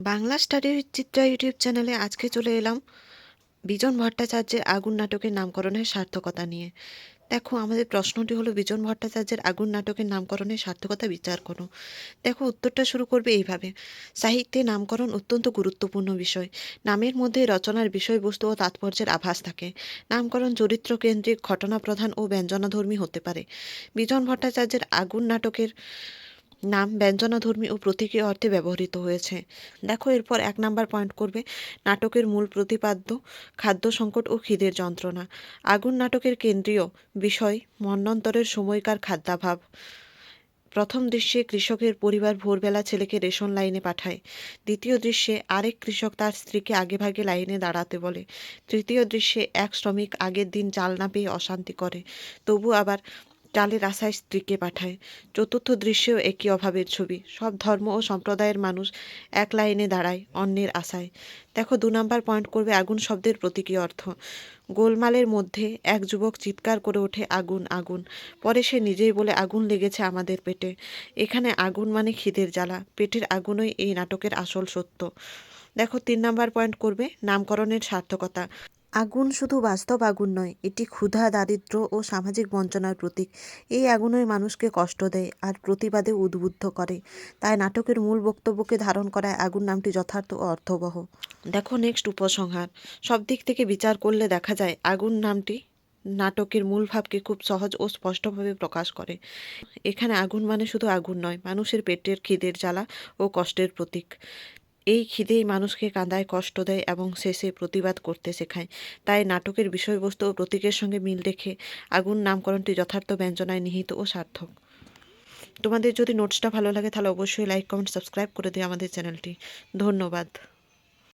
বাংলা স্টাডির চিত্রা ইউটিউব চ্যানেলে আজকে চলে এলাম। বিজন ভট্টাচার্যের আগুন নাটকের নামকরণের সার্থকতা নিয়ে। দেখো, আমাদের প্রশ্নটি হলো, বিজন ভট্টাচার্যের আগুন নাটকের নামকরণের সার্থকতা বিচার করো। দেখো, উত্তরটা শুরু করবে এইভাবে। সাহিত্যে নামকরণ অত্যন্ত গুরুত্বপূর্ণ বিষয়। নামের মধ্যে রচনার বিষয়বস্তু ও তাৎপর্যের আভাস থাকে। নামকরণ চরিত্র কেন্দ্রিক ঘটনা প্রধান ও ব্যঞ্জনাধর্মী হতে পারে। বিজন ভট্টাচার্যের আগুন নাটকের নাম ব্যঞ্জনাধর্মী ও প্রতীকী অর্থে ব্যবহৃত হয়েছে। দেখো, এরপর এক নাম্বার পয়েন্ট করবে, নাটকের মূল প্রতিপাদ্য, খাদ্য সংকট ও খিদের যন্ত্রণা। আগুন নাটকের কেন্দ্রীয় বিষয়, মন্বন্তরের সময়কার খাদ্যাভাব। প্রথম দৃশ্যে কৃষকের পরিবার ভোরবেলা ছেলেকে রেশন লাইনে পাঠায়। দ্বিতীয় দৃশ্যে আরেক কৃষক তার স্ত্রীকে আগেভাগে লাইনে দাঁড়াতে বলে। তৃতীয় দৃশ্যে এক শ্রমিক আগের দিন চাল না পেয়ে অশান্তি করে। তবু আবার চালের আশায় স্ত্রীকে পাঠায়। চতুর্থ দৃশ্যেও একই অভাবের ছবি। সব ধর্ম ও সম্প্রদায়ের মানুষ এক লাইনে দাঁড়ায় অন্যের আশায় দেখো দু নম্বর পয়েন্ট করবে আগুন শব্দের প্রতীকী অর্থ। গোলমালের মধ্যে এক যুবক চিৎকার করে ওঠে, আগুন আগুন। পরে সে নিজেই বলে, আগুন লেগেছে আমাদের পেটে। এখানে আগুন মানে খিদের জ্বালা। পেটের আগুনই এই নাটকের আসল সত্য। দেখো তিন নাম্বার পয়েন্ট করবে নামকরণের সার্থকতা। আগুন শুধু বাস্তব আগুন নয়, এটি ক্ষুধা, দারিদ্র্য ও সামাজিক বঞ্চনার প্রতীক। এই আগুনই মানুষকে কষ্ট দেয় আর প্রতিবাদে উদ্বুদ্ধ করে। তাই নাটকের মূল বক্তব্যকে ধারণ করায় আগুন নামটি যথার্থ ও অর্থবহ। দেখো নেক্সট উপসংহার। সব দিক থেকে বিচার করলে দেখা যায় আগুন নামটি নাটকের মূল ভাবকে খুব সহজ ও স্পষ্টভাবে প্রকাশ করে। এখানে আগুন মানে শুধু আগুন নয়, মানুষের পেটের খিদের জ্বালা ও কষ্টের প্রতীক। এই খিদেই মানুষকে কাঁদায় কষ্ট দেয় এবং শেষে প্রতিবাদ করতে শেখায়। তাই নাটকের বিষয়বস্তু ও প্রতীকের সঙ্গে মিল রেখে আগুন নামকরণটি যথার্থ ব্যঞ্জনায় নিহিত ও সার্থক। তোমাদের যদি নোটসটা ভালো লাগে তাহলে অবশ্যই লাইক কমেন্ট সাবস্ক্রাইব করে দিও আমাদের চ্যানেলটি। ধন্যবাদ।